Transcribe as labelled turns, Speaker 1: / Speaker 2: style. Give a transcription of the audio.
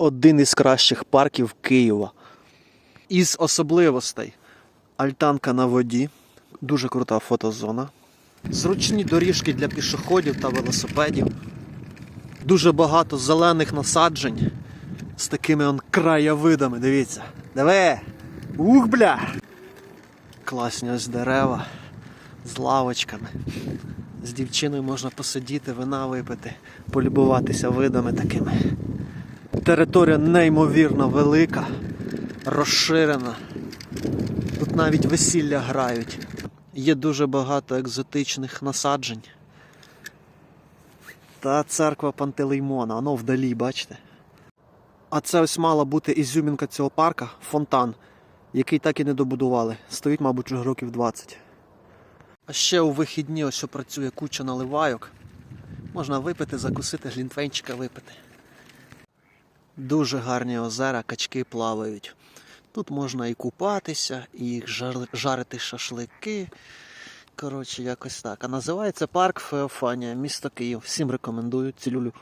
Speaker 1: Один із кращих парків Києва. Із особливостей альтанка на воді, дуже крута фотозона. Зручні доріжки для пішоходів та велосипедів. Дуже багато зелених насаджень з такими он краєвидами. Дивіться. Диви! Ух, бля! Класні ось дерева з лавочками. З дівчиною можна посидіти, вина випити, полюбуватися видами такими. Територія неймовірно велика, розширена. Тут навіть весілля грають. Є дуже багато екзотичних насаджень. Та церква Пантелеймона, воно вдалі, бачите? А це ось мала бути ізюмінка цього парка, фонтан, який так і не добудували. Стоїть, мабуть, вже років 20. А ще у вихідні ось працює куча наливайок. Можна випити, закусити, глінтвейнчика випити. Дуже гарні озера, качки плавають. Тут можна і купатися, і жар- жарити шашлики. Коротше, якось так. А називається парк Феофанія, місто Київ. Всім рекомендую, цілюлю.